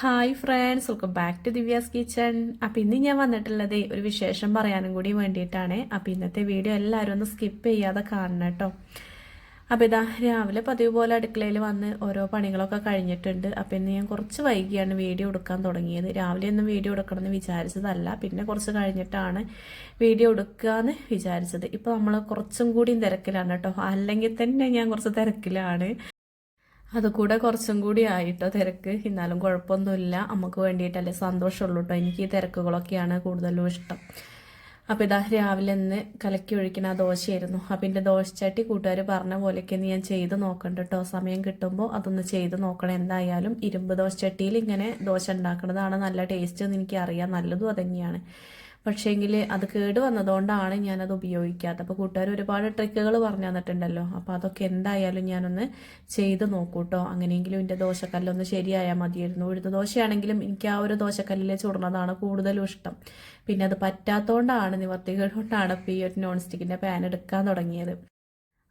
Hi friends welcome back to Divya's kitchen appam ഇന്ന് ഞാൻ വന്നിട്ടുള്ളത് ഒരു വിശേഷം പറയാനും കൂടി വേണ്ടിയിട്ടാണ്. അപ്പം ഇന്നത്തെ വീഡിയോ എല്ലാവരും ഒന്ന് സ്കിപ്പ് ചെയ്യാതെ കാണണം കേട്ടോ. അപ്പം ഇതാ രാവിലെ പതിവ് പോലെ അടുക്കളയിൽ വന്ന് ഓരോ പണികളൊക്കെ കഴിഞ്ഞിട്ടുണ്ട്. അപ്പം ഇന്ന് ഞാൻ കുറച്ച് വൈകിയാണ് വീഡിയോ എടുക്കാൻ തുടങ്ങിയത്. രാവിലെ ഒന്നും വീഡിയോ എടുക്കണമെന്ന് വിചാരിച്ചതല്ല. പിന്നെ കുറച്ച് കഴിഞ്ഞിട്ടാണ് വീഡിയോ എടുക്കുക വിചാരിച്ചത്. ഇപ്പോൾ നമ്മൾ കുറച്ചും കൂടി തിരക്കിലാണ് കേട്ടോ. അല്ലെങ്കിൽ തന്നെ ഞാൻ കുറച്ച് തിരക്കിലാണ്. അതുകൂടെ കുറച്ചും കൂടി ആയിട്ടോ തിരക്ക്. എന്നാലും കുഴപ്പമൊന്നുമില്ല. നമുക്ക് വേണ്ടിയിട്ടല്ലേ സന്തോഷമുള്ളൂ കേട്ടോ എനിക്ക് ഈ തിരക്കുകളൊക്കെയാണ് കൂടുതലും ഇഷ്ടം. അപ്പോൾ ഇതാ രാവിലെ ഇന്ന് കലക്കി ഒഴിക്കുന്ന ആ ദോശയായിരുന്നു. അപ്പം എന്റെ ദോശച്ചാട്ടി കൂട്ടുകാർ പറഞ്ഞ പോലെയൊക്കെ ഇന്ന് ഞാൻ ചെയ്ത് നോക്കണ്ട കേട്ടോ സമയം കിട്ടുമ്പോൾ അതൊന്ന് ചെയ്ത് നോക്കണം. എന്തായാലും ഇരുമ്പ് ദോശച്ചട്ടിയിൽ ഇങ്ങനെ ദോശ ഉണ്ടാക്കുന്നതാണ് നല്ല ടേസ്റ്റ് എന്ന് എനിക്കറിയാം. നല്ലതും അതന്നെയാണ് പക്ഷേങ്കിൽ അത് കേട് വന്നതുകൊണ്ടാണ് ഞാനത് ഉപയോഗിക്കാത്തത്. അപ്പോൾ കൂട്ടുകാർ ഒരുപാട് ട്രിക്കുകൾ പറഞ്ഞു തന്നിട്ടുണ്ടല്ലോ. അപ്പോൾ അതൊക്കെ എന്തായാലും ഞാനൊന്ന് ചെയ്ത് നോക്കൂട്ടോ. അങ്ങനെയെങ്കിലും എന്റെ ദോശക്കല്ലൊന്ന് ശരിയായാൽ മതിയായിരുന്നു. ഉഴുത് ദോശയാണെങ്കിലും എനിക്ക് ആ ഒരു ദോശക്കല്ലിലെ ചുടുന്നതാണ് കൂടുതലും ഇഷ്ടം. പിന്നെ അത് പറ്റാത്തതുകൊണ്ടാണ് നിവർത്തികൾ കൊണ്ടാണ് ഇപ്പോൾ ഈ ഒരു നോൺ സ്റ്റിക്കിന്റെ പാൻ എടുക്കാൻ തുടങ്ങിയത്.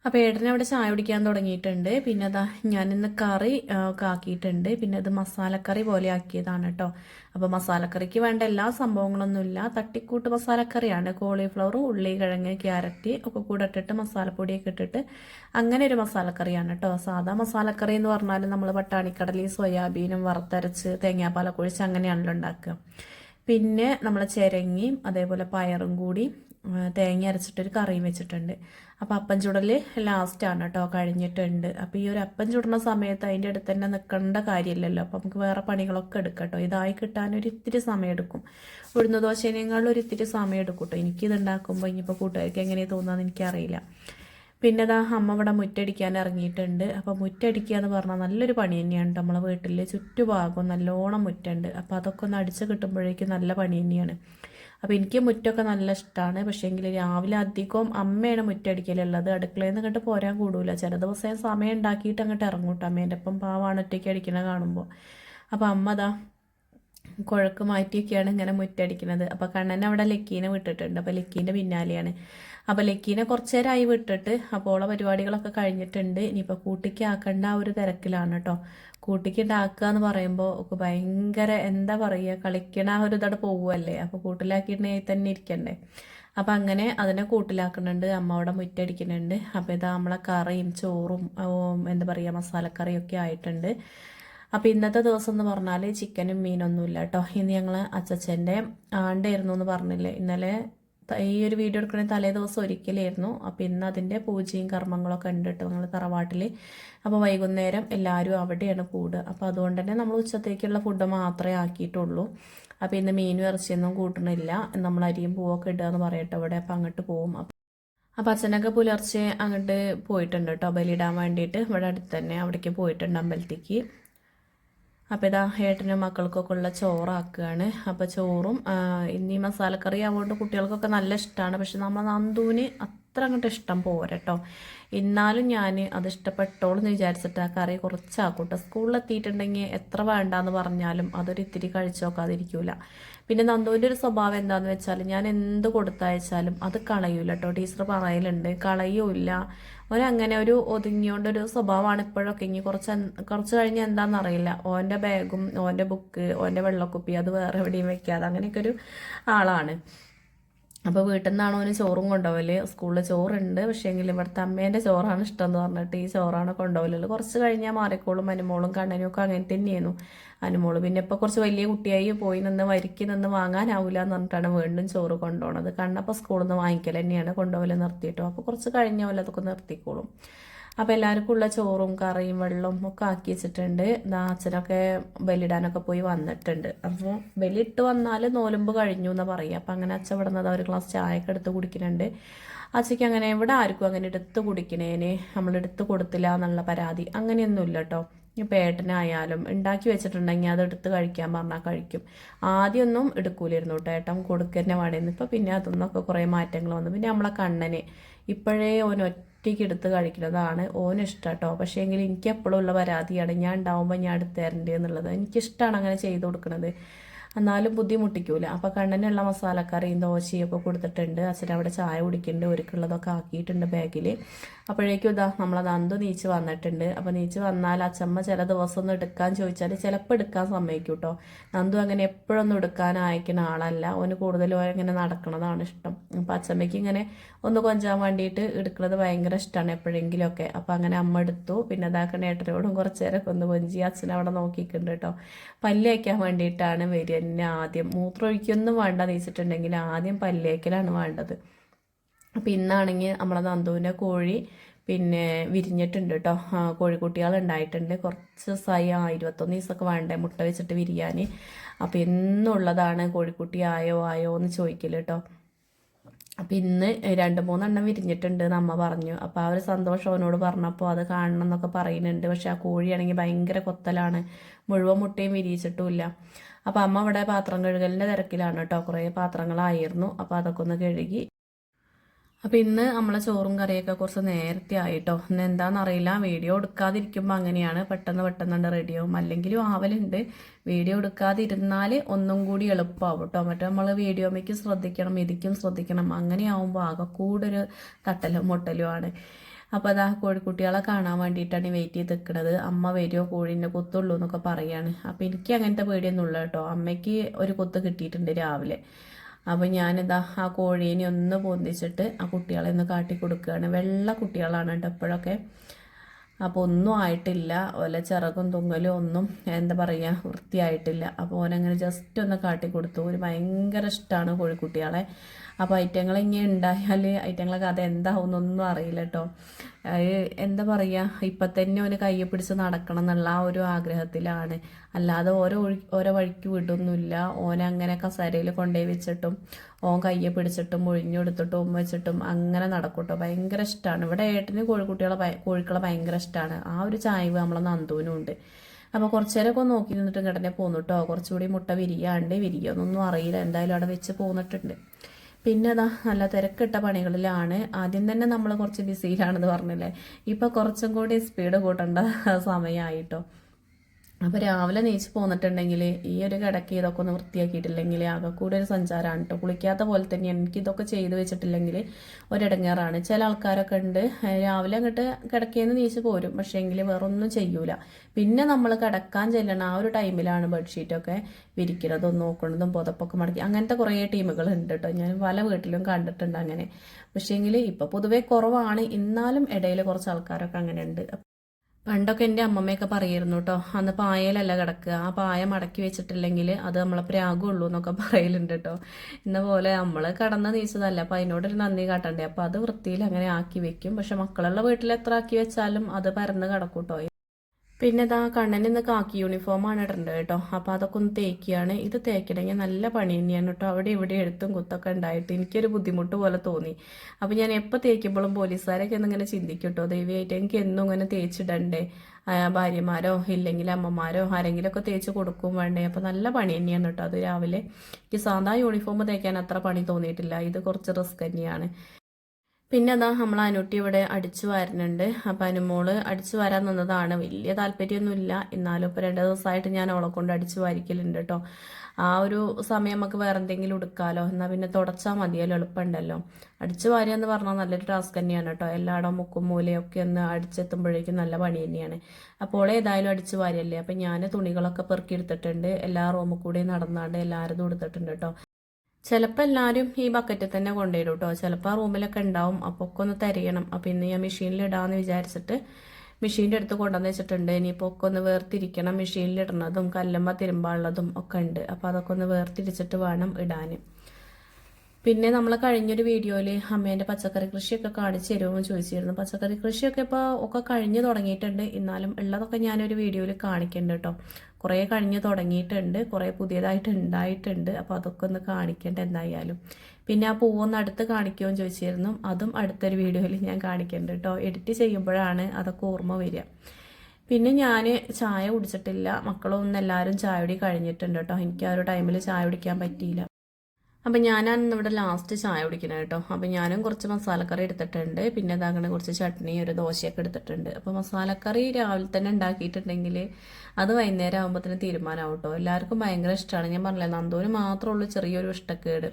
അപ്പോൾ ഏട്ടനെ അവിടെ ചായ കുടിക്കാൻ തുടങ്ങിയിട്ടുണ്ട്. പിന്നെ അതാ ഞാനിന്ന് കറി കാക്കിയിട്ടുണ്ട് പിന്നെ അത് മസാലക്കറി പോലെ ആക്കിയതാണ് കേട്ടോ. അപ്പോൾ മസാലക്കറിക്ക് വേണ്ട എല്ലാ സംഭവങ്ങളൊന്നുമില്ല തട്ടിക്കൂട്ട് മസാലക്കറിയാണ്. കോളിഫ്ലവറും ഉള്ളി കിഴങ്ങ് ക്യാരറ്റ് ഒക്കെ കൂടെ ഇട്ടിട്ട് മസാലപ്പൊടിയൊക്കെ ഇട്ടിട്ട് അങ്ങനെ ഒരു മസാലക്കറിയാണ് കേട്ടോ. സാധാ മസാലക്കറി എന്ന് പറഞ്ഞാൽ നമ്മൾ പട്ടാണിക്കടലി സോയാബീനും വറുത്തരച്ച് തേങ്ങാപ്പാലൊക്കെ ഒഴിച്ച് അങ്ങനെയാണല്ലോ ഉണ്ടാക്കുക. പിന്നെ നമ്മൾ ചിരങ്ങിയും അതേപോലെ പയറും കൂടി തേങ്ങ അരച്ചിട്ടൊരു കറിയും വെച്ചിട്ടുണ്ട്. അപ്പോൾ അപ്പം ചുടൽ ലാസ്റ്റാണ് കേട്ടോ കഴിഞ്ഞിട്ടുണ്ട്. അപ്പോൾ ഈ ഒരു അപ്പം ചുടുന്ന സമയത്ത് അതിന്റെ അടുത്ത് തന്നെ നിൽക്കേണ്ട കാര്യമില്ലല്ലോ. അപ്പോൾ നമുക്ക് വേറെ പണികളൊക്കെ എടുക്കാം കേട്ടോ ഇതായി കിട്ടാൻ ഒരു ഇത്തിരി സമയം എടുക്കും. ഉഴുന്ന ദോശേനേക്കാളും ഒരു ഇത്തിരി സമയം എടുക്കും കേട്ടോ എനിക്കിത് ഉണ്ടാക്കുമ്പോൾ ഇനിയിപ്പോൾ കൂട്ടുകാർക്ക് എങ്ങനെയാണ് തോന്നുന്നതെന്ന് എനിക്കറിയില്ല. പിന്നെ അതാ അമ്മ ഇവിടെ മുറ്റടിക്കാൻ ഇറങ്ങിയിട്ടുണ്ട്. അപ്പോൾ മുറ്റടിക്കുക എന്ന് പറഞ്ഞാൽ നല്ലൊരു പണി തന്നെയാണ് നമ്മളെ വീട്ടിൽ ചുറ്റുഭാഗം നല്ലോണം മുറ്റുണ്ട്. അപ്പോൾ അതൊക്കെ ഒന്ന് അടിച്ച് കിട്ടുമ്പോഴേക്കും നല്ല പണി തന്നെയാണ്. അപ്പോൾ എനിക്ക് മുറ്റമൊക്കെ നല്ല ഇഷ്ടമാണ് പക്ഷേങ്കിൽ രാവിലെ അധികം അമ്മയാണ് മുറ്റടിക്കലുള്ളത്. അടുക്കളയിൽ നിന്ന് അങ്ങോട്ട് പോരാൻ കൂടൂല. ചില ദിവസം സമയം ഉണ്ടാക്കിയിട്ട് അങ്ങോട്ട് ഇറങ്ങൂട്ടോ അമ്മേന്റെ ഒപ്പം പാവാണ് ഒറ്റയ്ക്ക് അടിക്കണ കാണുമ്പോൾ അപ്പോൾ അമ്മ അതാ കുഴക്ക് മാറ്റിയൊക്കെയാണ് ഇങ്ങനെ മുറ്റടിക്കുന്നത് അപ്പോൾ കണ്ണൻ അവിടെ ലക്കീനെ വിട്ടിട്ടുണ്ട്. അപ്പോൾ ലക്കീന്റെ പിന്നാലെയാണ്. അപ്പോൾ ലക്കീനെ കുറച്ച് നേരമായി വിട്ടിട്ട് അപ്പോൾ പരിപാടികളൊക്കെ കഴിഞ്ഞിട്ടുണ്ട്. ഇനിയിപ്പോൾ കൂട്ടിക്കാക്കേണ്ട ആ ഒരു തിരക്കിലാണ് കേട്ടോ കൂട്ടിക്ക് ഉണ്ടാക്കുക എന്ന് പറയുമ്പോൾ ഒക്കെ ഭയങ്കര എന്താ പറയുക കളിക്കണ ഒരു ഇതോടെ പോവുമല്ലേ അപ്പോൾ കൂട്ടിലാക്കിയിട്ടുണ്ടെങ്കിൽ തന്നെ ഇരിക്കണ്ടേ? അപ്പം അങ്ങനെ അതിനെ കൂട്ടിലാക്കുന്നുണ്ട് അമ്മ അവിടെ മുറ്റടിക്കുന്നുണ്ട്. അപ്പോൾ ഇതാ നമ്മളെ കറിയും ചോറും എന്താ പറയുക മസാലക്കറിയൊക്കെ ആയിട്ടുണ്ട്. അപ്പോൾ ഇന്നത്തെ ദിവസം എന്ന് പറഞ്ഞാൽ ചിക്കനും മീനൊന്നുമില്ല കേട്ടോ. ഇന്ന് ഞങ്ങൾ അച്ചച്ചന്റെ ആണ്ടായിരുന്നു എന്ന് പറഞ്ഞില്ലേ? ഇന്നലെ ഈ ഒരു വീഡിയോ എടുക്കണ തലേ ദിവസം ഒരിക്കലായിരുന്നു. അപ്പോൾ ഇന്ന് അതിന്റെ പൂജയും കർമ്മങ്ങളൊക്കെ ഉണ്ട് കേട്ടോ ഞങ്ങൾ തറവാട്ടിൽ അപ്പോൾ വൈകുന്നേരം എല്ലാവരും അവിടെയാണ് കൂടുക അപ്പോൾ അതുകൊണ്ട് തന്നെ നമ്മൾ ഉച്ചത്തേക്കുള്ള ഫുഡ് മാത്രമേ ആക്കിയിട്ടുള്ളൂ. അപ്പോൾ ഇന്ന് മീനും ഇറച്ചിയൊന്നും കൂട്ടണില്ല. നമ്മൾ അരിയും പൂവൊക്കെ ഇടുക എന്ന് പറയട്ടെ അവിടെ. അപ്പോൾ അങ്ങോട്ട് പോകും അപ്പോൾ അച്ഛനൊക്കെ പുലർച്ചെ അങ്ങോട്ട് പോയിട്ടുണ്ട് കേട്ടോ. ബലിയിടാൻ വേണ്ടിയിട്ട്. ഇവിടെ അടുത്ത് തന്നെ അവിടേക്ക് പോയിട്ടുണ്ട് അമ്പലത്തേക്ക്. അപ്പോൾ ഇതാ ഏട്ടനും മക്കൾക്കൊക്കെ ഉള്ള ചോറാക്കുകയാണ്. അപ്പോൾ ചോറും ഇന്നീ മസാലക്കറി ആവുകൊണ്ട് കുട്ടികൾക്കൊക്കെ നല്ല ഇഷ്ടമാണ് പക്ഷെ നമ്മൾ നന്ദൂന് അത്ര അങ്ങോട്ട് ഇഷ്ടം പോരട്ടോ. എന്നാലും ഞാൻ അത് ഇഷ്ടപ്പെട്ടോളെന്ന് വിചാരിച്ചിട്ട് ആ കറി കുറച്ചാക്കൂട്ടോ. സ്കൂളിലെത്തിയിട്ടുണ്ടെങ്കിൽ എത്ര വേണ്ടാന്ന് പറഞ്ഞാലും അതൊരു ഇത്തിരി കഴിച്ചു നോക്കാതിരിക്കൂല. പിന്നെ നന്ദുവിന്റെ ഒരു സ്വഭാവം എന്താന്ന് വെച്ചാൽ ഞാൻ എന്ത് കൊടുത്തയച്ചാലും അത് കളയൂല കേട്ടോ ടീച്ചർ പറയലുണ്ട് കളയൂല ഓനങ്ങനെ ഒരു ഒതുങ്ങിയോണ്ടൊരു സ്വഭാവമാണ് ഇപ്പോഴൊക്കെ. ഇനി കുറച്ച് കുറച്ച് കഴിഞ്ഞ് എന്താണെന്നറിയില്ല ഓന്റെ ബാഗും ഓന്റെ ബുക്ക് ഓന്റെ വെള്ളക്കുപ്പി അത് വേറെ എവിടെയും വെക്കാതെ അങ്ങനെയൊക്കെ ഒരു ആളാണ്. അപ്പോൾ വീട്ടിൽ നിന്നാണ് അവന് ചോറും കൊണ്ടുപോകൽ സ്കൂളിൽ ചോറുണ്ട്. പക്ഷേങ്കിൽ ഇവിടുത്തെ അമ്മേന്റെ ചോറാണ് ഇഷ്ടം എന്ന് പറഞ്ഞിട്ട് ഈ ചോറാണ് കൊണ്ടുപോകലുള്ളത് കുറച്ച് കഴിഞ്ഞാൽ മാറിക്കോളും അനുമോളും കണ്ണനും ഒക്കെ അങ്ങനെ തന്നെയായിരുന്നു അനുമോൾ. പിന്നെ ഇപ്പോൾ കുറച്ച് വലിയ കുട്ടിയായി പോയി നിന്ന് വരിക്ക് നിന്ന് വാങ്ങാനാവില്ല എന്ന് പറഞ്ഞിട്ടാണ് വീണ്ടും ചോറ് കൊണ്ടുപോകണത് കണ്ണപ്പോൾ സ്കൂളിൽ നിന്ന് വാങ്ങിക്കൽ തന്നെയാണ് കൊണ്ടുപോകൽ നിർത്തിയിട്ടോ. അപ്പോൾ കുറച്ച് കഴിഞ്ഞ പോലെ അതൊക്കെ നിർത്തിക്കോളും. അപ്പോൾ എല്ലാവർക്കും ഉള്ള ചോറും കറിയും വെള്ളവും ഒക്കെ ആക്കി വെച്ചിട്ടുണ്ട്. അച്ഛനൊക്കെ ബലിയിടാനൊക്കെ പോയി വന്നിട്ടുണ്ട്. അപ്പോൾ ബലിയിട്ട് വന്നാൽ നോലുമ്പ് കഴിഞ്ഞു എന്ന് പറയുക അപ്പം അങ്ങനെ അച്ഛൻ ഇവിടെ നിന്ന് ഒരു ഗ്ലാസ് ചായയൊക്കെ എടുത്ത് കുടിക്കുന്നുണ്ട്. അച്ഛയ്ക്ക് അങ്ങനെ ഇവിടെ ആർക്കും അങ്ങനെ എടുത്ത് കുടിക്കണേന് നമ്മൾ എടുത്ത് കൊടുത്തില്ല എന്നുള്ള പരാതി അങ്ങനെയൊന്നുമില്ല കേട്ടോ ഇപ്പം ഏട്ടനായാലും ഉണ്ടാക്കി വെച്ചിട്ടുണ്ടെങ്കിൽ അത് എടുത്ത് കഴിക്കാൻ പറഞ്ഞാൽ കഴിക്കും. ആദ്യമൊന്നും എടുക്കൂലായിരുന്നു കേട്ടോ ഏട്ടൻ കൊടുക്കന്നെ പാടിയിരുന്നു ഇപ്പം പിന്നെ അതൊന്നൊക്കെ കുറേ മാറ്റങ്ങൾ വന്നു. പിന്നെ നമ്മളെ കണ്ണനെ. ഇപ്പോഴേ ഓൻ ഒറ്റയ്ക്ക് എടുത്ത് കഴിക്കുന്നതാണ് ഓന് ഇഷ്ടം കേട്ടോ പക്ഷേ എങ്കിൽ എനിക്ക് എപ്പോഴും ഉള്ള പരാതിയാണ്. ഞാൻ ഉണ്ടാവുമ്പോൾ ഞാൻ എടുത്ത് തരണ്ടേ എന്നുള്ളത്. എനിക്കിഷ്ടമാണ് അങ്ങനെ ചെയ്ത് കൊടുക്കുന്നത് എന്നാലും ബുദ്ധിമുട്ടിക്കൂല. അപ്പോൾ കണ്ണനുള്ള മസാലക്കറിയും ദോശയും ഒക്കെ കൊടുത്തിട്ടുണ്ട്. അച്ഛൻ അവിടെ ചായ കുടിക്കുന്നുണ്ട് ഒരുക്കുള്ളതൊക്കെ ആക്കിയിട്ടുണ്ട് ബാഗിൽ അപ്പോഴേക്കും ഇതാ നമ്മളത് അന്തു നീച്ച് വന്നിട്ടുണ്ട്. അപ്പോൾ നീച്ച് വന്നാൽ അച്ഛമ്മ ചില ദിവസം ഒന്ന് എടുക്കാൻ ചോദിച്ചാൽ ചിലപ്പോൾ എടുക്കാൻ സമ്മതിക്കും കേട്ടോ നന്ദു അങ്ങനെ എപ്പോഴൊന്നും എടുക്കാൻ അയക്കുന്ന ആളല്ല. ഓന് കൂടുതലും ഇങ്ങനെ നടക്കണതാണ് ഇഷ്ടം. അപ്പോൾ അച്ഛമ്മയ്ക്ക് ഇങ്ങനെ ഒന്ന് കൊഞ്ചാൻ വേണ്ടിയിട്ട് എടുക്കുന്നത് ഭയങ്കര ഇഷ്ടമാണ് എപ്പോഴെങ്കിലുമൊക്കെ. അപ്പോൾ അങ്ങനെ അമ്മ എടുത്തു. പിന്നെ അതാക്കണ ഏട്ടനോടും നേരമൊക്കെ ഒന്ന് കൊഞ്ചി. അച്ഛൻ അവിടെ കേട്ടോ പല്ല് വയ്ക്കാൻ വേണ്ടിയിട്ടാണ് വരിക എന്നെ ആദ്യം. മൂത്രമൊഴിക്കൊന്നും വേണ്ട നീച്ചിട്ടുണ്ടെങ്കിൽ ആദ്യം പല്ലേക്കലാണ് വേണ്ടത്. അപ്പം ഇന്നാണെങ്കിൽ നമ്മളെ നന്ദുവിന്റെ കോഴി പിന്നെ വിരിഞ്ഞിട്ടുണ്ട് കേട്ടോ കോഴിക്കുട്ടികൾ ഉണ്ടായിട്ടുണ്ട്. കുറച്ച് ദിവസമായി ആ ഇരുപത്തൊന്ന് ദിവസമൊക്കെ വേണ്ടേ മുട്ട വെച്ചിട്ട് വിരിയാൻ. അപ്പോൾ എന്നുള്ളതാണ് കോഴിക്കുട്ടി ആയോ ആയോ എന്ന് ചോദിക്കൽ കേട്ടോ അപ്പം ഇന്ന് രണ്ട് മൂന്നെണ്ണം വിരിഞ്ഞിട്ടുണ്ട് എന്ന് അമ്മ പറഞ്ഞു. അപ്പോൾ ആ ഒരു സന്തോഷം അവനോട് പറഞ്ഞപ്പോൾ അത് കാണണം എന്നൊക്കെ പറയുന്നുണ്ട്. പക്ഷെ ആ കോഴിയാണെങ്കിൽ ഭയങ്കര കൊത്തലാണ്. മുഴുവൻ മുട്ടയും വിരിയിച്ചിട്ടുമില്ല അപ്പോൾ അമ്മ അവിടെ പാത്രം കഴുകലിന്റെ തിരക്കിലാണ് കേട്ടോ കുറേ പാത്രങ്ങളായിരുന്നു. അപ്പോൾ അതൊക്കെ ഒന്ന് കഴുകി. അപ്പം ഇന്ന് നമ്മളെ ചോറും കറിയൊക്കെ കുറച്ച് നേരത്തെ ആയിട്ടോ ഇന്ന് എന്താണെന്നറിയില്ല വീഡിയോ എടുക്കാതിരിക്കുമ്പോൾ അങ്ങനെയാണ്. പെട്ടെന്ന് പെട്ടെന്ന് റെഡിയാവും അല്ലെങ്കിലും ആവലുണ്ട്. വീഡിയോ എടുക്കാതിരുന്നാൽ ഒന്നും കൂടി എളുപ്പമാവും കേട്ടോ മറ്റേ നമ്മൾ വീഡിയോമേക്ക് ശ്രദ്ധിക്കണം ഇതിക്കും ശ്രദ്ധിക്കണം. അങ്ങനെയാവുമ്പോൾ ആകെ കൂടൊരു തട്ടലും മുട്ടലും ആണ്. അപ്പോൾ അതാ കോഴിക്കുട്ടികളെ കാണാൻ വേണ്ടിയിട്ടാണ് വെയിറ്റ് ചെയ്ത് നിൽക്കുന്നത് അമ്മ വരുമോ കോഴീന്റെ കൊത്തുള്ളൂ എന്നൊക്കെ പറയുകയാണ് അപ്പോൾ എനിക്ക് അങ്ങനത്തെ പേടിയൊന്നും ഉള്ളു കേട്ടോ. അമ്മയ്ക്ക് ഒരു കൊത്ത് കിട്ടിയിട്ടുണ്ട് രാവിലെ. അപ്പോൾ ഞാനിതാ ആ കോഴീനെ ഒന്ന് പൊന്തിച്ചിട്ട് ആ കുട്ടികളെ ഒന്ന് കാട്ടി കൊടുക്കുകയാണ് വെള്ള കുട്ടികളാണ് കേട്ടോ എപ്പോഴൊക്കെ അപ്പോൾ ഒന്നും ആയിട്ടില്ല. ഓല ചിറകും തുങ്ങലും ഒന്നും എന്താ പറയുക വൃത്തിയായിട്ടില്ല. അപ്പോൾ ഓനങ്ങനെ ജസ്റ്റ് ഒന്ന് കാട്ടി കൊടുത്തു ഒരു ഭയങ്കര ഇഷ്ടമാണ് കോഴിക്കുട്ടികളെ. അപ്പോൾ ഐറ്റങ്ങൾ ഇങ്ങനെ ഉണ്ടായാൽ ഐറ്റങ്ങളെ കഥ എന്താവുന്നൊന്നും അറിയില്ല കേട്ടോ എന്താ പറയുക ഇപ്പം തന്നെ ഓന് കയ്യെ പിടിച്ച് നടക്കണം എന്നുള്ള ആ ഒരു ആഗ്രഹത്തിലാണ്. അല്ലാതെ ഓരോ ഓരോ വഴിക്ക് വിടൊന്നുമില്ല. ഓനെ അങ്ങനെ കസേരയിൽ കൊണ്ടുപോയി വെച്ചിട്ടും ഓൻ കയ്യെ പിടിച്ചിട്ടും ഒഴിഞ്ഞെടുത്തിട്ടും ഉമ്മ വെച്ചിട്ടും അങ്ങനെ നടക്കൂട്ടോ. ഭയങ്കര ഇഷ്ടമാണ് ഇവിടെ ഏട്ടന് കോഴിക്കുട്ടികളെ കോഴിക്കളെ ഭയങ്കര ഇഷ്ടമാണ് ആ ഒരു ചായ്വ് നമ്മളെ നന്ദുവിനും ഉണ്ട്. അപ്പോൾ കുറച്ച് നേരമൊക്കെ നോക്കി നിന്നിട്ട് കിടന്നെ പോന്നിട്ടോ കുറച്ചുകൂടി മുട്ട വിരിയാണ്ട് വിരിയൊന്നൊന്നും അറിയില്ല. എന്തായാലും അവിടെ വെച്ച് പോന്നിട്ടുണ്ട്. പിന്നെ അതാ നല്ല തിരക്കിട്ട പണികളിലാണ്. ആദ്യം തന്നെ നമ്മൾ കുറച്ച് ബിസിയിലാണെന്ന് പറഞ്ഞില്ലേ? ഇപ്പൊ കുറച്ചും കൂടി സ്പീഡ് കൂട്ടേണ്ട സമയമായിട്ടോ അപ്പോൾ രാവിലെ നീച്ച് പോന്നിട്ടുണ്ടെങ്കിൽ ഈ ഒരു കിടക്കി ഇതൊക്കെ ഒന്ന് വൃത്തിയാക്കിയിട്ടില്ലെങ്കിൽ ആകെ കൂടെ ഒരു സഞ്ചാരമാണ് കേട്ടോ കുളിക്കാത്ത പോലെ തന്നെ എനിക്ക് ഇതൊക്കെ ചെയ്ത് വെച്ചിട്ടില്ലെങ്കിൽ ഒരിടങ്ങേറാണ്. ചില ആൾക്കാരൊക്കെ ഉണ്ട്. രാവിലെ അങ്ങോട്ട് കിടക്കേന്ന് നീച്ച് പോരും. പക്ഷേ എങ്കിൽ വേറൊന്നും ചെയ്യൂല. പിന്നെ നമ്മൾ കിടക്കാൻ ചെല്ലണം ആ ഒരു ടൈമിലാണ് ബെഡ്ഷീറ്റൊക്കെ വിരിക്കുന്നതും നോക്കുന്നതും പുതപ്പൊക്കെ മടക്കി അങ്ങനത്തെ കുറേ ടീമുകൾ ഉണ്ട് കേട്ടോ ഞാൻ പല വീട്ടിലും കണ്ടിട്ടുണ്ട് അങ്ങനെ. പക്ഷേങ്കിൽ ഇപ്പോൾ പൊതുവേ കുറവാണ്. എന്നാലും ഇടയിൽ കുറച്ച് ആൾക്കാരൊക്കെ അങ്ങനെ ഉണ്ട് പണ്ടൊക്കെ എന്റെ അമ്മമ്മയൊക്കെ പറയായിരുന്നു കേട്ടോ അന്ന് പായലല്ല കിടക്കുക. ആ പായ മടക്കി വെച്ചിട്ടില്ലെങ്കിൽ അത് നമ്മളെ പ്രാഗുള്ളൂ എന്നൊക്കെ പറയലുണ്ട് കേട്ടോ എന്ന പോലെ നമ്മൾ കടന്ന് നീച്ചതല്ല. അപ്പം അതിനോടൊരു നന്ദി കാട്ടണ്ടേ. അപ്പം അത് വൃത്തിയിൽ അങ്ങനെ ആക്കി വെക്കും. പക്ഷെ മക്കളുള്ള വീട്ടിൽ എത്ര ആക്കി വെച്ചാലും അത് പരന്ന് കിടക്കും കേട്ടോ പിന്നെ ഇതാ കണ്ണൻ ഇന്ന് കാക്കി യൂണിഫോം ആണ് ഇടേണ്ടത് കേട്ടോ. അപ്പോൾ അതൊക്കെ ഒന്ന് തേക്കുകയാണ് ഇത് തേക്കണമെങ്കിൽ നല്ല പണി തന്നെയാണ് കേട്ടോ. അവിടെ ഇവിടെ എഴുത്തും കുത്തൊക്കെ ഉണ്ടായിട്ട് എനിക്കൊരു ബുദ്ധിമുട്ട് പോലെ തോന്നി. അപ്പോൾ ഞാൻ എപ്പോൾ തേക്കുമ്പോഴും പോലീസുകാരൊക്കെ ഒന്നിങ്ങനെ ചിന്തിക്കും കേട്ടോ. ദൈവമായിട്ട് എനിക്ക് എന്നും ഇങ്ങനെ തേച്ചിടണ്ടേ? ഭാര്യമാരോ ഇല്ലെങ്കിൽ അമ്മമാരോ ആരെങ്കിലുമൊക്കെ തേച്ച് കൊടുക്കും വേണ്ടേ? അപ്പോൾ നല്ല പണി തന്നെയാണ് കേട്ടോ അത് രാവിലെ. എനിക്ക് സാധാ യൂണിഫോം തേക്കാൻ അത്ര പണി തോന്നിയിട്ടില്ല. ഇത് കുറച്ച് റിസ്ക് തന്നെയാണ്. പിന്നെ അതാ നമ്മൾ അനുട്ടി ഇവിടെ അടിച്ചു വരുന്നുണ്ട്. അപ്പം അനുമോൾ അടിച്ചു വരാൻ നിന്നതാണ്. വലിയ താല്പര്യമൊന്നുമില്ല. എന്നാലും ഇപ്പോൾ രണ്ട് ദിവസമായിട്ട് ഞാൻ അവളെ കൊണ്ട് അടിച്ചു വാരിക്കലുണ്ട് കേട്ടോ. ആ ഒരു സമയം നമുക്ക് വേറെ എന്തെങ്കിലും എടുക്കാമല്ലോ എന്നാൽ പിന്നെ തുടച്ചാൽ മതിയല്ലോ എളുപ്പമുണ്ടല്ലോ. അടിച്ചു വാരുക എന്ന് പറഞ്ഞാൽ നല്ലൊരു ടാസ്ക് തന്നെയാണ് കേട്ടോ. എല്ലാടോ മുക്കും മൂലയൊക്കെ ഒന്ന് അടിച്ചെത്തുമ്പോഴേക്കും നല്ല പണി തന്നെയാണ്. അപ്പോൾ ഏതായാലും അടിച്ചു വാരിയല്ലേ? അപ്പം ഞാൻ തുണികളൊക്കെ പെറുക്കി എടുത്തിട്ടുണ്ട്. എല്ലാ റൂമിൽ കൂടെയും നടന്നാണ്ട് എല്ലാവരും കൊടുത്തിട്ടുണ്ട് കേട്ടോ. ചിലപ്പോൾ എല്ലാവരും ഈ ബക്കറ്റിൽ തന്നെ കൊണ്ടുവരും കേട്ടോ ചിലപ്പോൾ റൂമിലൊക്കെ ഉണ്ടാവും. അപ്പോൾ ഒക്കെ ഒന്ന് തരയണം. അപ്പോൾ ഇന്ന് ഞാൻ മെഷീനിൽ ഇടാമെന്ന് വിചാരിച്ചിട്ട് മെഷീന്റെ അടുത്ത് കൊണ്ടുവന്ന് വെച്ചിട്ടുണ്ട്. ഇനിയിപ്പോൾ ഒക്കെ ഒന്ന് വേർതിരിക്കണം മെഷീനിൽ ഇടണതും കല്ലുമ്പോൾ തിരുമ്പാനുള്ളതും ഒക്കെ ഉണ്ട്. അപ്പോൾ അതൊക്കെ ഒന്ന് വേർതിരിച്ചിട്ട് വേണം ഇടാൻ പിന്നെ നമ്മൾ കഴിഞ്ഞൊരു വീഡിയോയിൽ അമ്മേന്റെ പച്ചക്കറി കൃഷിയൊക്കെ കാണിച്ചു തരുമെന്ന് ചോദിച്ചിരുന്നു. പച്ചക്കറി കൃഷിയൊക്കെ ഇപ്പോൾ ഒക്കെ കഴിഞ്ഞു തുടങ്ങിയിട്ടുണ്ട്. എന്നാലും ഉള്ളതൊക്കെ ഞാനൊരു വീഡിയോയിൽ കാണിക്കുന്നുണ്ട് കേട്ടോ കുറേ കഴിഞ്ഞ് തുടങ്ങിയിട്ടുണ്ട് കുറേ പുതിയതായിട്ട് ഉണ്ടായിട്ടുണ്ട്. അപ്പോൾ അതൊക്കെ ഒന്ന് കാണിക്കേണ്ട എന്തായാലും. പിന്നെ ആ പൂവൊന്ന് അടുത്ത് കാണിക്കുമോ ചോദിച്ചിരുന്നു. അതും അടുത്തൊരു വീഡിയോയിൽ ഞാൻ കാണിക്കേണ്ട കേട്ടോ എഡിറ്റ് ചെയ്യുമ്പോഴാണ് അതൊക്കെ ഓർമ്മ വരിക. പിന്നെ ഞാൻ ചായ കുടിച്ചിട്ടില്ല. മക്കളൊന്നും എല്ലാവരും ചായ കുടി കഴിഞ്ഞിട്ടുണ്ട് കേട്ടോ എനിക്ക് ആ ഒരു ടൈമിൽ ചായ കുടിക്കാൻ പറ്റിയില്ല. അപ്പം ഞാനാണ് ഇവിടെ ലാസ്റ്റ് ചായ കുടിക്കണം കേട്ടോ അപ്പം ഞാനും കുറച്ച് മസാലക്കറി എടുത്തിട്ടുണ്ട്. പിന്നെ ഇതാകണ കുറച്ച് ചട്നി ഒരു ദോശയൊക്കെ എടുത്തിട്ടുണ്ട്. അപ്പോൾ മസാലക്കറി രാവിലെ തന്നെ ഉണ്ടാക്കിയിട്ടുണ്ടെങ്കിൽ അത് വൈകുന്നേരം ആകുമ്പോഴത്തേന് തീരുമാനമാവും കേട്ടോ എല്ലാവർക്കും ഭയങ്കര ഇഷ്ടമാണ് ഞാൻ പറഞ്ഞില്ല നന്ദൂന് മാത്രമേ ഉള്ളൂ ചെറിയൊരു ഇഷ്ടക്കേട്.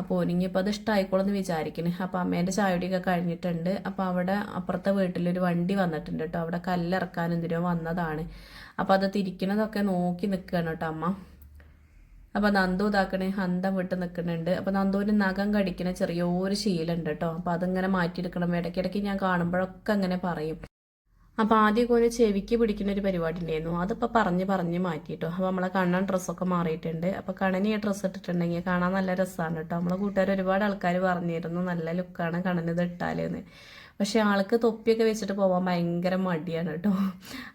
അപ്പോൾ ഇനിയിപ്പോൾ അത് ഇഷ്ടമായിക്കോളെന്ന് വിചാരിക്കണേ. അപ്പോൾ അമ്മേന്റെ ചായടിയൊക്കെ കഴിഞ്ഞിട്ടുണ്ട്. അപ്പോൾ അവിടെ അപ്പുറത്തെ വീട്ടിലൊരു വണ്ടി വന്നിട്ടുണ്ട് കേട്ടോ അവിടെ കല്ലിറക്കാൻ എന്തിനോ വന്നതാണ്. അപ്പോൾ അത് തിരിക്കണതൊക്കെ നോക്കി നിൽക്കുകയാണ് കേട്ടോ അമ്മ. അപ്പോൾ നന്ദു ഇതാക്കണേ ഹന്തം വിട്ട് നിൽക്കുന്നുണ്ട് അപ്പോൾ നന്ദുവിന് നഖം കടിക്കണ ചെറിയൊരു ശീലുണ്ട് കേട്ടോ. അപ്പോൾ അതിങ്ങനെ മാറ്റിയെടുക്കണം. ഇടയ്ക്കിടയ്ക്ക് ഞാൻ കാണുമ്പോഴൊക്കെ അങ്ങനെ പറയും. അപ്പോൾ ആദ്യമൊക്കെ ഒരു ചെവിക്ക് പിടിക്കുന്ന ഒരു പരിപാടി ഉണ്ടായിരുന്നു. അതിപ്പോൾ പറഞ്ഞ് പറഞ്ഞ് മാറ്റിയിട്ടോ അപ്പോൾ നമ്മളെ കണ്ണൻ ഡ്രസ്സൊക്കെ മാറിയിട്ടുണ്ട്. അപ്പോൾ കണ്ണന് ഈ ഡ്രസ്സ് ഇട്ടിട്ടുണ്ടെങ്കിൽ കാണാൻ നല്ല രസമാണ് കേട്ടോ. നമ്മളെ കൂട്ടുകാർ ഒരുപാട് ആൾക്കാർ പറഞ്ഞിരുന്നു നല്ല ലുക്കാണ് കണ്ണനിത് ഇട്ടാലെന്ന് പക്ഷെ ആൾക്ക് തൊപ്പിയൊക്കെ വെച്ചിട്ട് പോകാൻ ഭയങ്കര മടിയാണ് കേട്ടോ.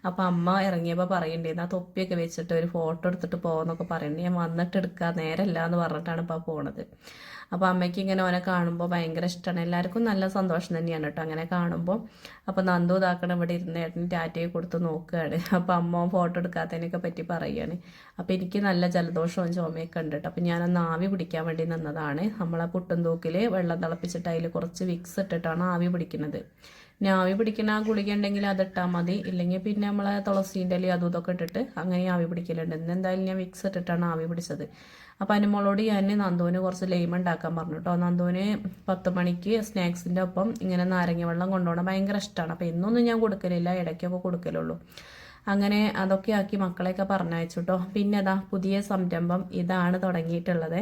അപ്പം അമ്മ ഇറങ്ങിയപ്പോൾ പറയണ്ടേന്ന് ആ തൊപ്പിയൊക്കെ വെച്ചിട്ട് ഒരു ഫോട്ടോ എടുത്തിട്ട് പോകാമെന്നൊക്കെ പറയണ്ടേ ഞാൻ വന്നിട്ട് എടുക്കാൻ നേരല്ല എന്ന് പറഞ്ഞിട്ടാണ് ഇപ്പോൾ പോണത്. അപ്പോൾ അമ്മയ്ക്ക് ഇങ്ങനെ ഓനെ കാണുമ്പോൾ ഭയങ്കര ഇഷ്ടമാണ് എല്ലാവർക്കും നല്ല സന്തോഷം തന്നെയാണ് കേട്ടോ അങ്ങനെ കാണുമ്പോൾ അപ്പോൾ നന്ദു ഇതാക്കണം ഇവിടെ ഇരുന്ന് ഏട്ടന് ടാറ്റയെ കൊടുത്ത് നോക്കുകയാണ്. അപ്പോൾ അമ്മ ഫോട്ടോ എടുക്കാത്തതിനൊക്കെ പറ്റി പറയുകയാണ്. അപ്പോൾ എനിക്ക് നല്ല ജലദോഷവും ചുമയൊക്കെ ഉണ്ട് കേട്ടോ. അപ്പോൾ ഞാനൊന്ന് ആവി പിടിക്കാൻ വേണ്ടി നിന്നതാണ്. നമ്മളെ പുട്ടും തൂക്കിൽ വെള്ളം തിളപ്പിച്ചിട്ട് അതിൽ കുറച്ച് വിക്സ് ഇട്ടിട്ടാണ് ആവി പിടിക്കുന്നത്. ഇനി ആവി പിടിക്കുന്ന ആ ഗുളിക ഉണ്ടെങ്കിൽ അതിട്ടാൽ മതി. ഇല്ലെങ്കിൽ പിന്നെ നമ്മളെ തുളസീന്റെ അല്ലെങ്കിൽ അതും ഇതൊക്കെ ഇട്ടിട്ട് അങ്ങനെ ആവി പിടിക്കലുണ്ട്. ഇന്ന് എന്തായാലും ഞാൻ വിക്സ് ഇട്ടിട്ടാണ് ആവി പിടിച്ചത്. അപ്പോൾ അനുമോളോട് ഞാൻ നന്ദുവിന് കുറച്ച് ലൈം ഉണ്ടാക്കാൻ പറഞ്ഞു കേട്ടോ നന്ദുവിന് പത്ത് മണിക്ക് സ്നാക്സിന്റെ ഒപ്പം ഇങ്ങനെ നാരങ്ങ വെള്ളം കൊണ്ടുപോകണം. ഭയങ്കര ഇഷ്ടമാണ് അപ്പോൾ എന്നൊന്നും ഞാൻ കൊടുക്കലില്ല. ഇടയ്ക്കൊക്കെ കൊടുക്കലുള്ളൂ. അങ്ങനെ അതൊക്കെ ആക്കി മക്കളെയൊക്കെ പറഞ്ഞയച്ചു കേട്ടോ പിന്നെ അതാ പുതിയ സംരംഭം ഇതാണ് തുടങ്ങിയിട്ടുള്ളത്.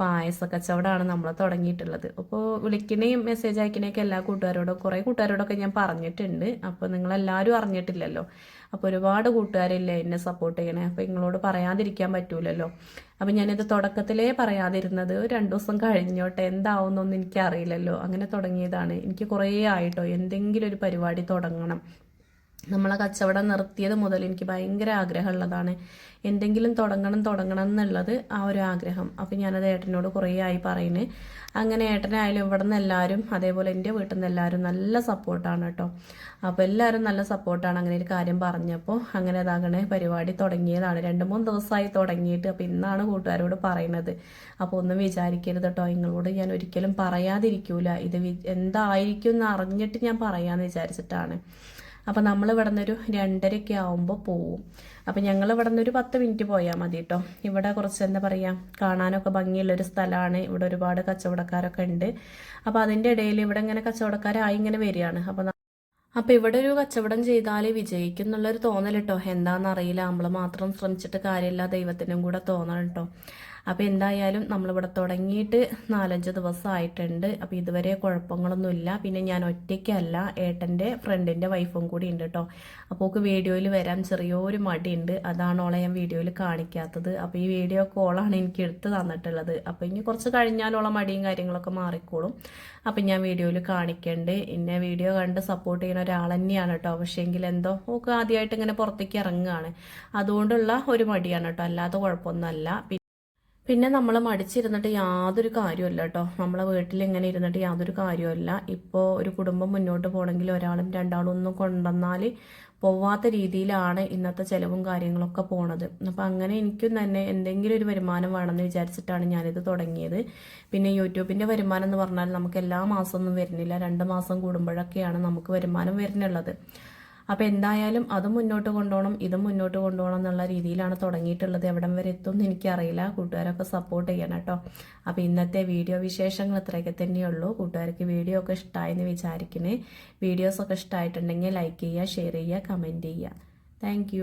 പായസ കച്ചവടമാണ് നമ്മൾ തുടങ്ങിയിട്ടുള്ളത് അപ്പോൾ വിളിക്കണേയും മെസ്സേജ് അയക്കണേയൊക്കെ എല്ലാ കൂട്ടുകാരോടും കുറേ കൂട്ടുകാരോടൊക്കെ ഞാൻ പറഞ്ഞിട്ടുണ്ട്. അപ്പോൾ നിങ്ങളെല്ലാവരും അറിഞ്ഞിട്ടില്ലല്ലോ. അപ്പോൾ ഒരുപാട് കൂട്ടുകാരില്ലേ എന്നെ സപ്പോർട്ട് ചെയ്യണേ. അപ്പോൾ നിങ്ങളോട് പറയാതിരിക്കാൻ പറ്റൂലല്ലോ. അപ്പം ഞാനിത് തുടക്കത്തിലേ പറയാതിരുന്നത് രണ്ട് ദിവസം കഴിഞ്ഞോട്ടെ എന്താവുന്നൊന്നും എനിക്കറിയില്ലല്ലോ. അങ്ങനെ തുടങ്ങിയതാണ്. എനിക്ക് കുറേ ആയിട്ടോ എന്തെങ്കിലും ഒരു പരിപാടി തുടങ്ങണം. നമ്മളെ കച്ചവടം നിർത്തിയത് മുതൽ എനിക്ക് ഭയങ്കര ആഗ്രഹമുള്ളതാണ്. എന്തെങ്കിലും തുടങ്ങണം തുടങ്ങണം എന്നുള്ളത് ആ ഒരു ആഗ്രഹം. അപ്പം ഞാനത് ഏട്ടനോട് കുറേ ആയി പറയുന്നത് അങ്ങനെ ഏട്ടനായാലും ഇവിടെ നിന്ന് എല്ലാവരും അതേപോലെ എന്റെ വീട്ടിൽ നിന്ന് എല്ലാവരും നല്ല സപ്പോർട്ടാണ് കേട്ടോ. അപ്പോൾ എല്ലാവരും നല്ല സപ്പോർട്ടാണ് അങ്ങനെ ഒരു കാര്യം പറഞ്ഞപ്പോൾ അങ്ങനെ അതാകണേ പരിപാടി തുടങ്ങിയതാണ്. രണ്ട് മൂന്ന് ദിവസമായി തുടങ്ങിയിട്ട് അപ്പോൾ ഇന്നാണ് കൂട്ടുകാരോട് പറയുന്നത് അപ്പോൾ ഒന്നും വിചാരിക്കരുത് കേട്ടോ നിങ്ങളോട് ഞാൻ ഒരിക്കലും പറയാതിരിക്കൂല. ഇത് എന്തായിരിക്കും എന്ന് അറിഞ്ഞിട്ട് ഞാൻ പറയാമെന്ന് വിചാരിച്ചിട്ടാണ്. അപ്പോൾ നമ്മൾ ഇവിടെ നിന്നൊരു രണ്ടരയ്ക്ക് ആവുമ്പോൾ പോവും. അപ്പോൾ ഞങ്ങൾ ഇവിടെ നിന്നൊരു പത്ത് മിനിറ്റ് പോയാൽ മതി കേട്ടോ ഇവിടെ കുറച്ച് എന്താ പറയുക കാണാനൊക്കെ ഭംഗിയുള്ളൊരു സ്ഥലമാണ് ഇവിടെ ഒരുപാട് കച്ചവടക്കാരൊക്കെ ഉണ്ട്. അപ്പോൾ അതിന്റെ ഇടയിൽ ഇവിടെ ഇങ്ങനെ കച്ചവടക്കാരായി ഇങ്ങനെ വരികയാണ്. അപ്പോൾ അപ്പോൾ ഇവിടെ ഒരു കച്ചവടം ചെയ്താൽ വിജയിക്കും എന്നുള്ളൊരു തോന്നൽ കേട്ടോ എന്താണെന്നറിയില്ല നമ്മൾ മാത്രം ശ്രമിച്ചിട്ട് കാര്യമില്ല. ദൈവത്തിനും കൂടെ തോന്നണം കേട്ടോ അപ്പോൾ എന്തായാലും നമ്മളിവിടെ തുടങ്ങിയിട്ട് നാലഞ്ച് ദിവസമായിട്ടുണ്ട്. അപ്പോൾ ഇതുവരെ കുഴപ്പങ്ങളൊന്നുമില്ല. പിന്നെ ഞാൻ ഒറ്റയ്ക്കല്ല ഏട്ടന്റെ ഫ്രണ്ടിന്റെ വൈഫും കൂടി ഉണ്ട് കേട്ടോ അപ്പോൾ ഓക്ക് വീഡിയോയിൽ വരാൻ ചെറിയൊരു മടിയുണ്ട്. അതാണ് ഓളെ ഞാൻ വീഡിയോയിൽ കാണിക്കാത്തത്. അപ്പോൾ ഈ വീഡിയോ കോളാണ് എനിക്ക് എടുത്ത് തന്നിട്ടുള്ളത്. അപ്പോൾ ഇനി കുറച്ച് കഴിഞ്ഞാലുള്ള മടിയും കാര്യങ്ങളൊക്കെ മാറിക്കോളും. അപ്പം ഞാൻ വീഡിയോയിൽ കാണിക്കണ്ട്. ഇന്നെ വീഡിയോ കണ്ട് സപ്പോർട്ട് ചെയ്യുന്ന ഒരാൾ തന്നെയാണ് കേട്ടോ പക്ഷേ എങ്കിൽ എന്തോ ഓക്ക് ആദ്യമായിട്ട് ഇങ്ങനെ പുറത്തേക്ക് ഇറങ്ങുകയാണ്. അതുകൊണ്ടുള്ള ഒരു മടിയാണ് കേട്ടോ അല്ലാതെ കുഴപ്പമൊന്നുമല്ല. പിന്നെ നമ്മൾ മടിച്ചിരുന്നിട്ട് യാതൊരു കാര്യമല്ല കേട്ടോ നമ്മളെ വീട്ടിൽ ഇങ്ങനെ ഇരുന്നിട്ട് യാതൊരു കാര്യമല്ല ഇപ്പോൾ ഒരു കുടുംബം മുന്നോട്ട് പോകണമെങ്കിൽ ഒരാളും രണ്ടാളും ഒന്നും കൊണ്ടുവന്നാൽ പോവാത്ത രീതിയിലാണ് ഇന്നത്തെ ചിലവും കാര്യങ്ങളൊക്കെ പോണത്. അപ്പം അങ്ങനെ എനിക്കും തന്നെ എന്തെങ്കിലും ഒരു വരുമാനം വേണമെന്ന് വിചാരിച്ചിട്ടാണ് ഞാനിത് തുടങ്ങിയത്. പിന്നെ യൂട്യൂബിന്റെ വരുമാനം എന്ന് പറഞ്ഞാൽ നമുക്ക് എല്ലാ മാസമൊന്നും വരുന്നില്ല. രണ്ട് മാസം കൂടുമ്പോഴൊക്കെയാണ് നമുക്ക് വരുമാനം വരുന്നുള്ളത്. അപ്പോൾ എന്തായാലും അതും മുന്നോട്ട് കൊണ്ടുപോകണം ഇതും മുന്നോട്ട് കൊണ്ടുപോകണം എന്നുള്ള രീതിയിലാണ് തുടങ്ങിയിട്ടുള്ളത്. എവിടം വരെ എത്തും എന്ന് എനിക്കറിയില്ല. കൂട്ടുകാരൊക്കെ സപ്പോർട്ട് ചെയ്യണം കേട്ടോ. അപ്പോൾ ഇന്നത്തെ വീഡിയോ വിശേഷങ്ങൾ ഇത്രയൊക്കെ തന്നെയുള്ളൂ കൂട്ടുകാർക്ക് വീഡിയോ ഒക്കെ ഇഷ്ടമായെന്ന് വീഡിയോസ് വീഡിയോസൊക്കെ ഇഷ്ടമായിട്ടുണ്ടെങ്കിൽ ലൈക്ക് ചെയ്യുക ഷെയർ ചെയ്യുക കമന്റ് ചെയ്യുക. താങ്ക്